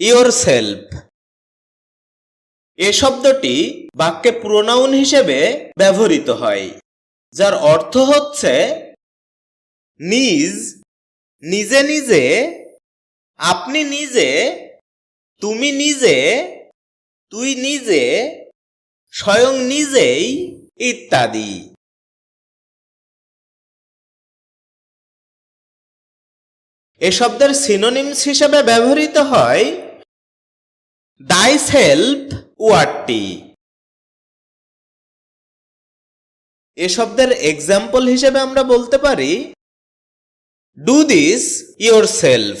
Your self এ শব্দটি বাক্যে pronoun হিসেবে ব্যবহৃত হয়, যার অর্থ হচ্ছে নিজ, নিজে নিজে, আপনি নিজে, তুমি নিজে, তুই নিজে, স্বয়ং নিজেই ইত্যাদি। এ শব্দের সিনোনিমস হিসেবে ব্যবহৃত হয় দাই সেলফ ওয়ার্ডটি। এ শব্দের এক্সাম্পল হিসেবে আমরা বলতে পারি ডু দিস ইয়োর সেলফ